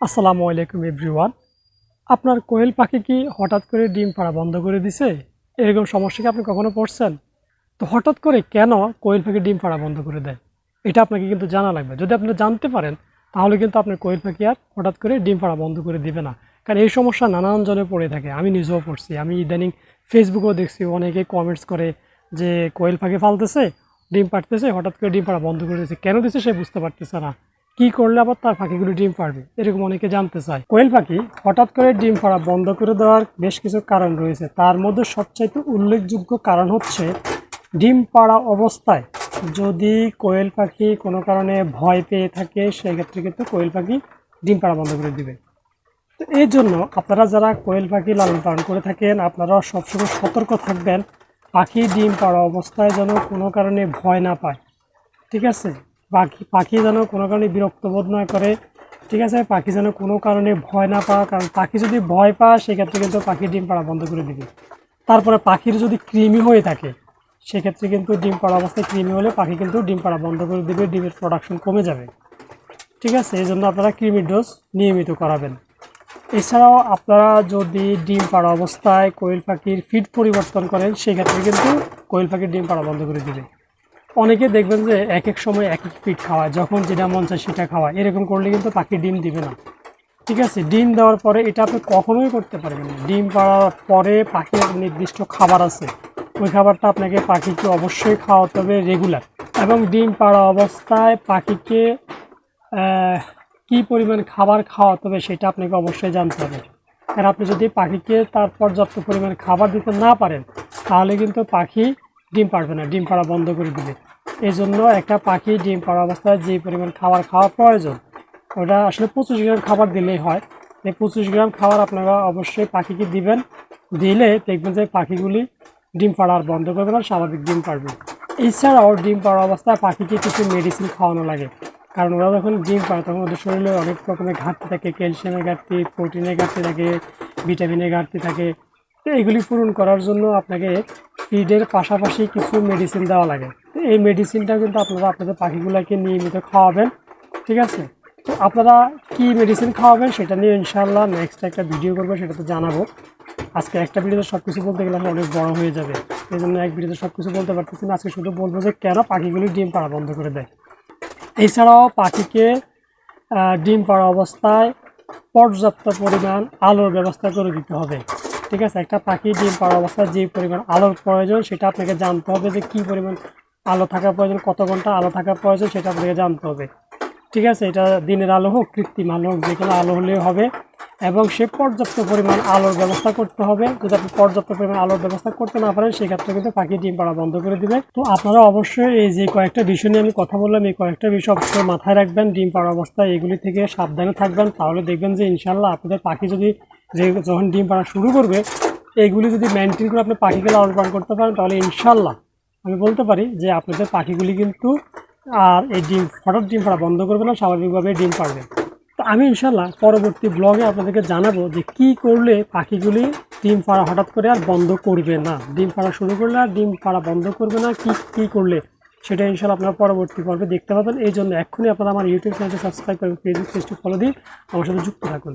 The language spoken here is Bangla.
আসসালামু আলাইকুম এভরিওয়ান। আপনার কোয়েল পাখি কি হঠাৎ করে ডিম পাড়া বন্ধ করে দিছে? এরকম সমস্যা কি আপনি কখনো পড়ছেন? তো হঠাৎ করে কেন কোয়েল পাখি ডিম পাড়া বন্ধ করে দেয়? এটা আপনাকে কিন্তু জানা লাগবে। যদি আপনি জানতে পারেন, তাহলে কিন্তু আপনার কোয়েল পাখি আর হঠাৎ করে ডিম পাড়া বন্ধ করে দিবে না। কারণ এই সমস্যা নানান জনে পড়ে থাকে। আমি নিজেও পড়ছি। আমি ইদানিং ফেসবুকেও দেখছি, অনেকে কমেন্টস করে যে কোয়েল পাখি ফালতেছে, ডিম পাড়তেছে, হঠাৎ করে ডিম পাড়া বন্ধ করে দিচ্ছে কেন দিচ্ছে সে বুঝতে পারতেছে না। কি করলে আবার তার পাখিগুলো ডিম পারবে? এরকম অনেকে জানতে চায়। কোয়েল পাখি হঠাৎ করে ডিম পাড়া বন্ধ করে দেওয়ার বেশ কিছু কারণ রয়েছে। তার মধ্যে সবচাইতে উল্লেখযোগ্য কারণ হচ্ছে ডিম পাড়া অবস্থায় যদি কোয়েল পাখি কোনো কারণে ভয় পেয়ে থাকে, সেক্ষেত্রে কিন্তু কোয়েল পাখি ডিম পাড়া বন্ধ করে দিবে। তো এই জন্য আপনারা যারা কোয়েল পাখি লালন পালন করে থাকেন, আপনারা সবসময় সতর্ক থাকবেন। পাখি ডিম পাড়া অবস্থায় যেন কোনো কারণে ভয় না পায়। ঠিক আছে? পাখি পাখি যেন কোনো কারণে বিরক্ত বোধ করে, ঠিক আছে? পাখি যেন কোনো কারণে ভয় না পায় কারণ পাখি যদি ভয় পায়, সেক্ষেত্রে কিন্তু পাখি ডিম পাড়া বন্ধ করে দিবে। তারপরে পাখির যদি কৃমি হয়ে থাকে, সেক্ষেত্রে কিন্তু ডিম পাড়া অবস্থায় কৃমি হলে পাখি কিন্তু ডিম পাড়া বন্ধ করে দিবে, ডিমের প্রোডাকশন কমে যাবে। ঠিক আছে? এই জন্য আপনারা কৃমির ডোজ নিয়মিত করাবেন। এছাড়াও আপনারা যদি ডিম পাড়া অবস্থায় কোয়েল পাখির ফিড পরিবর্তন করেন, সেক্ষেত্রে কিন্তু কোয়েল পাখির ডিম পাড়া বন্ধ করে দিবে। অনেকে দেখবেন যে এক এক সময় এক এক ফিড খাওয়ায়, যখন যেটা মন চায় সেটা খাওয়ায়। এরকম করলে কিন্তু পাখি ডিম দিবে না। ঠিক আছে? ডিম দেওয়ার পরে এটা আপনি কখনোই করতে পারবেন না। ডিম পাড়ার পরে পাখির নির্দিষ্ট খাবার আছে। ওই খাবারটা আপনাকে পাখিকে অবশ্যই খাওয়াতে হবে রেগুলার এবং ডিম পাড়া অবস্থায় পাখিকে কি পরিমাণ খাবার খাওয়াতে হবে সেটা আপনাকে অবশ্যই জানতে হবে। কারণ আপনি যদি পাখিকে তার পর্যাপ্ত পরিমাণ খাবার দিতে না পারেন, তাহলে কিন্তু পাখি ডিম পারবে না, ডিম পাড়া বন্ধ করে দিবে। এই জন্য একটা পাখি ডিম পাড়া অবস্থায় যে পরিমাণ খাবার খাওয়া প্রয়োজন, ওটা আসলে পঁচিশ গ্রাম খাবার দিলেই হয়। এই পঁচিশ গ্রাম খাবার আপনারা অবশ্যই পাখিকে দিবেন, দিলে দেখবেন যে পাখিগুলি ডিম পাড়া আর বন্ধ করবে না, স্বাভাবিক ডিম পারবে এছাড়াও ডিম পাড়া অবস্থায় পাখিকে কিছু মেডিসিন খাওয়ানো লাগে। কারণ ওরা যখন ডিম পায় তখন ওদের শরীরে অনেক রকমের ঘাটতি থাকে, ক্যালসিয়ামের ঘাটতি, প্রোটিনের ঘাটতি থাকে, ভিটামিনের ঘাটতি থাকে। তো এগুলি পূরণ করার জন্য আপনাকে ফিডের পাশাপাশি কিছু মেডিসিন দেওয়া লাগে। এই মেডিসিনটা কিন্তু আপনারা আপনাদের পাখিগুলোকে নিয়মিত খাওয়াবেন, ঠিক আছে? তো আপনারা কি মেডিসিন খাওয়াবেন সেটা নিয়ে ইনশাল্লাহ নেক্সট একটা ভিডিও করব সেটা তো জানাব। আজকে একটা ভিডিওতে সব কিছু বলতে গেলে অনেক বড় হয়ে যাবে। এই জন্য এক ভিডিওতে সব কিছু বলতে পারতেছি না। আজকে শুধু বলব যে কেন পাখিগুলি ডিম পাড়া বন্ধ করে দেয়। এছাড়াও পাখিকে ডিম পাড়া অবস্থায় পর্যাপ্ত পরিমাণ আলোর ব্যবস্থা করে দিতে হবে। ঠিক আছে, একটা পাখি ডিম পাড়া অবস্থায় যে পরিমাণ আলোর প্রয়োজন সেটা আপনাকে জানতে হবে যে কী পরিমাণ আলো থাকা প্রয়োজন, কত ঘণ্টা আলো থাকা প্রয়োজন সেটা আপনাকে জানতে হবে। ঠিক আছে, এটা দিনের আলো হোক, কৃত্রিম আলো হোক, যে কোনো আলো হলেও হবে। এবং সে পর্যাপ্ত পরিমাণ আলোর ব্যবস্থা করতে হবে। যদি আপনি পর্যাপ্ত পরিমাণ আলোর ব্যবস্থা করতে না পারেন, সেক্ষেত্রে কিন্তু পাখি ডিম পাড়া বন্ধ করে দিবে। তো আপনারা অবশ্যই এই যে কয়েকটা বিষয় নিয়ে আমি কথা বললাম, এই কয়েকটা বিষয় অবশ্যই মাথায় রাখবেন। ডিম পাড়া অবস্থায় এগুলি থেকে সাবধানে থাকবেন। তাহলে দেখবেন যে ইনশাল্লাহ আপনাদের পাখি যদি যে যখন ডিম পাড়া শুরু করবে, এইগুলি যদি মেনটেন করে আপনি পাখিকে লালন করতে পারেন, তাহলে ইনশাল্লাহ আমি বলতে পারি যে আপনাদের পাখিগুলি কিন্তু আর এই ডিম, হঠাৎ ডিম পাড়া বন্ধ করবে না স্বাভাবিকভাবে ডিম পারবে তো আমি ইনশাল্লাহ পরবর্তী ব্লগে আপনাদেরকে জানাব যে কি করলে পাখিগুলি ডিম পাড়া হঠাৎ করে আর বন্ধ করবে না। ডিম পাড়া শুরু করলে আর ডিম পাড়া বন্ধ করবে না, কি কি করলে সেটা ইনশাল্লাহ আপনারা পরবর্তী পর্বে দেখতে পাবেন। এই জন্য এক্ষুনি আপনারা আমার ইউটিউব চ্যানেলটি সাবস্ক্রাইব করবেন ফেসবুক পেজটি ফলো দিয়ে আমার সাথে যুক্ত থাকুন।